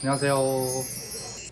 안녕하세요.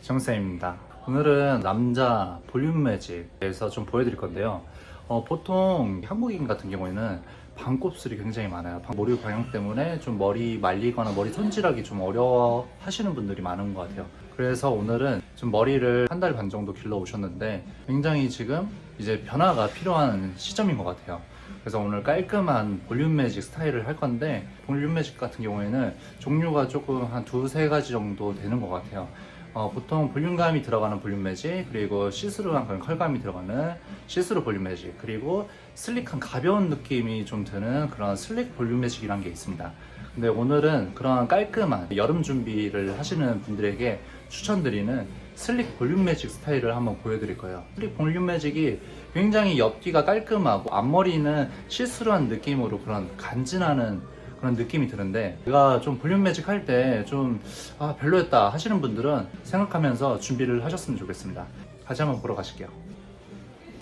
정쌤입니다. 오늘은 남자 볼륨 매직에서 좀 보여드릴 건데요. 어, 보통 한국인 같은 경우에는 반곱슬이 굉장히 많아요. 머리 방향 때문에 좀 머리 말리거나 머리 손질하기 좀 어려워 하시는 분들이 많은 것 같아요. 그래서 오늘은 좀 머리를 한 달 반 정도 길러 오셨는데 굉장히 지금 이제 변화가 필요한 시점인 것 같아요. 그래서 오늘 깔끔한 볼륨 매직 스타일을 할 건데 볼륨 매직 같은 경우에는 종류가 조금 한 두세 가지 정도 되는 것 같아요. 어, 보통 볼륨감이 들어가는 볼륨 매직 그리고 시스루한 그런 컬감이 들어가는 시스루 볼륨 매직 그리고 슬릭한 가벼운 느낌이 좀 드는 그런 슬릭 볼륨 매직이라는 게 있습니다. 근데 오늘은 그런 깔끔한 여름 준비를 하시는 분들에게 추천드리는 슬릭 볼륨 매직 스타일을 한번 보여드릴 거예요. 슬릭 볼륨 매직이 굉장히 옆뒤가 깔끔하고 앞머리는 시스루한 느낌으로 그런 간지나는 그런 느낌이 드는데 제가 좀 볼륨 매직 할 때 좀 아, 별로였다 하시는 분들은 생각하면서 준비를 하셨으면 좋겠습니다. 같이 한번 보러 가실게요.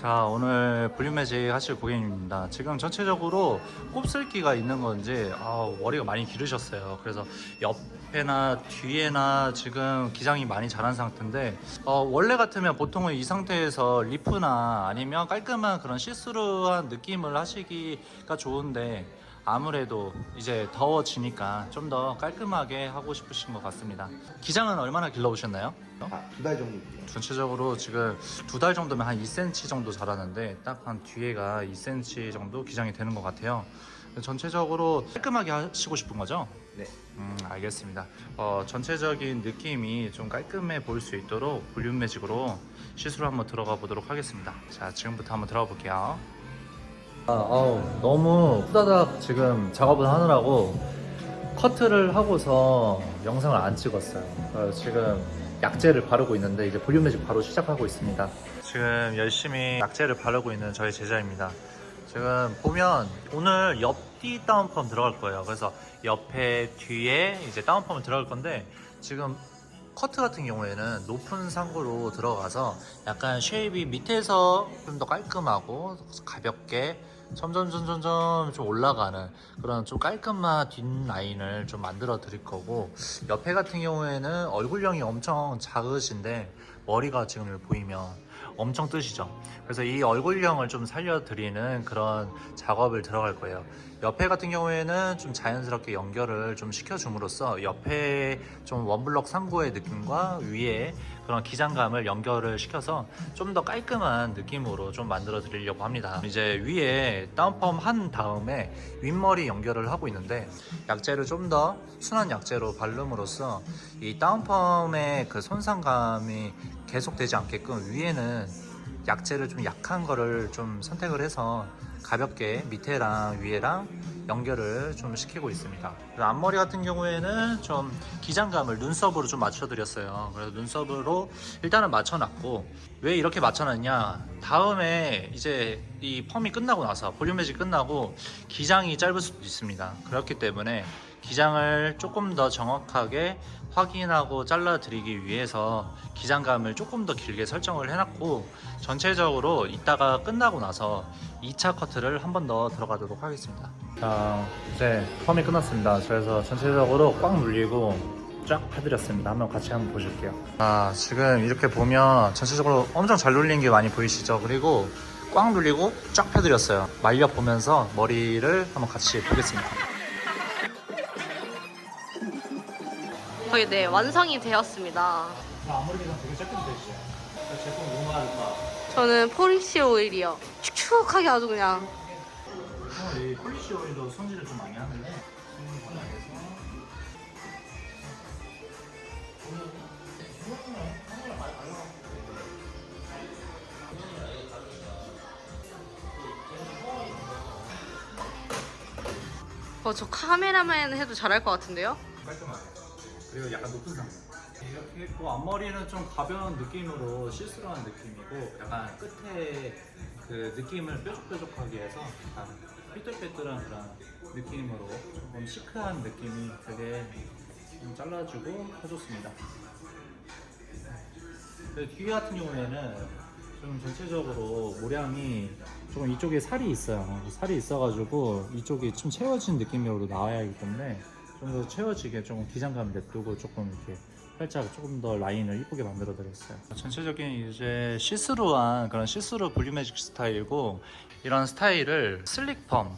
자 오늘 볼륨 매직 하실 고객님입니다. 지금 전체적으로 곱슬기가 있는 건지 아, 머리가 많이 기르셨어요. 그래서 옆에나 뒤에나 지금 기장이 많이 자란 상태인데 어, 원래 같으면 보통은 이 상태에서 리프나 아니면 깔끔한 그런 시스루한 느낌을 하시기가 좋은데 아무래도 이제 더워지니까 좀 더 깔끔하게 하고 싶으신 것 같습니다. 기장은 얼마나 길러오셨나요? 아, 두 달 정도. 전체적으로 지금 두 달 정도면 한 2cm 정도 자라는데 딱 한 뒤에가 2cm 정도 기장이 되는 것 같아요. 전체적으로 깔끔하게 하시고 싶은 거죠? 네. 음, 알겠습니다. 어, 전체적인 느낌이 좀 깔끔해 보일 수 있도록 볼륨 매직으로 시술을 한번 들어가 보도록 하겠습니다. 자, 지금부터 한번 들어가 볼게요. 아, 아우, 너무 후다닥 지금 작업을 하느라고 커트를 하고서 영상을 안 찍었어요. 그래서 지금 약재를 바르고 있는데 이제 볼륨 매직 바로 시작하고 있습니다. 지금 열심히 약재를 바르고 있는 저희 제자입니다. 지금 보면 오늘 옆뒤 다운펌 들어갈 거예요. 그래서 옆에 뒤에 이제 다운펌을 들어갈 건데 지금 커트 같은 경우에는 높은 상구로 들어가서 약간 쉐입이 밑에서 좀 더 깔끔하고 가볍게 점점 점점 점좀 올라가는 그런 좀 깔끔한 뒷 라인을 좀 만들어 드릴 거고 옆에 같은 경우에는 얼굴형이 엄청 작으신데 머리가 지금 보이면 엄청 뜨시죠 그래서 이 얼굴형을 좀 살려드리는 그런 작업을 들어갈 거예요 옆에 같은 경우에는 좀 자연스럽게 연결을 좀 시켜줌으로써 옆에 좀 원블럭 상부의 느낌과 위에 그런 기장감을 연결을 시켜서 좀 더 깔끔한 느낌으로 좀 만들어 드리려고 합니다. 이제 위에 다운펌 한 다음에 윗머리 연결을 하고 있는데 약재를 좀 더 순한 약재로 바름으로써 이 다운펌의 그 손상감이 계속되지 않게끔 위에는 약재를 좀 약한 거를 좀 선택을 해서 가볍게 밑에랑 위에랑 연결을 좀 시키고 있습니다. 앞머리 같은 경우에는 좀 기장감을 눈썹으로 좀 맞춰드렸어요. 그래서 눈썹으로 일단은 맞춰놨고 왜 이렇게 맞춰놨냐? 다음에 이제 이 펌이 끝나고 나서 볼륨 매직 끝나고 기장이 짧을 수도 있습니다. 그렇기 때문에 기장을 조금 더 정확하게 확인하고 잘라드리기 위해서 기장감을 조금 더 길게 설정을 해놨고 전체적으로 이따가 끝나고 나서 2차 커트를 한 번 더 들어가도록 하겠습니다. 자, 이제 펌이 끝났습니다. 그래서 전체적으로 꽉 눌리고 쫙 해드렸습니다. 한번 같이 한번 보실게요. 아, 지금 이렇게 보면 전체적으로 엄청 잘 눌린 게 많이 보이시죠? 그리고 꽉 눌리고 쫙 펴드렸어요. 말려 보면서 머리를 한번 같이 보겠습니다. 거의 네 완성이 되었습니다. 앞머리가 되게 짧게 되시죠? 제품 너무 많다. 저는 포리시 오일이요. 축축하게 아주 그냥 이 폴리시 오일도 손질을 좀 많이 하는데 어, 저 카메라맨 해도 잘할 것 같은데요? 깔끔하게 그리고 약간 높은 상태 이렇게 했고 앞머리는 좀 가벼운 느낌으로 시스루한 느낌이고 약간 끝에 그 느낌을 뾰족뾰족하게 해서 약간 삐뚤빼뚤한 그런 느낌으로 조금 시크한 느낌이 되게 좀 잘라주고 해줬습니다. 그 뒤 같은 경우에는 좀 전체적으로 모량이 조금 이쪽에 살이 있어요. 살이 있어가지고 이쪽이 좀 채워진 느낌으로 나와야 하기 때문에 좀 더 채워지게 조금 기장감 냅두고 조금 이렇게 살짝 조금 더 라인을 이쁘게 만들어 드렸어요. 전체적인 이제 시스루한 그런 시스루 볼륨 매직 스타일이고 이런 스타일을 슬릭 펌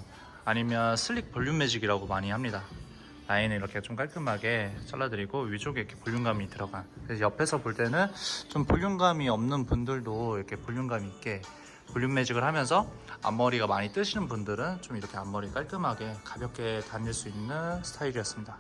아니면 슬릭 볼륨 매직이라고 많이 합니다. 라인을 이렇게 좀 깔끔하게 잘라드리고 위쪽에 이렇게 볼륨감이 들어간 그래서 옆에서 볼 때는 좀 볼륨감이 없는 분들도 이렇게 볼륨감 있게 볼륨 매직을 하면서 앞머리가 많이 뜨시는 분들은 좀 이렇게 앞머리 깔끔하게 가볍게 다닐 수 있는 스타일이었습니다.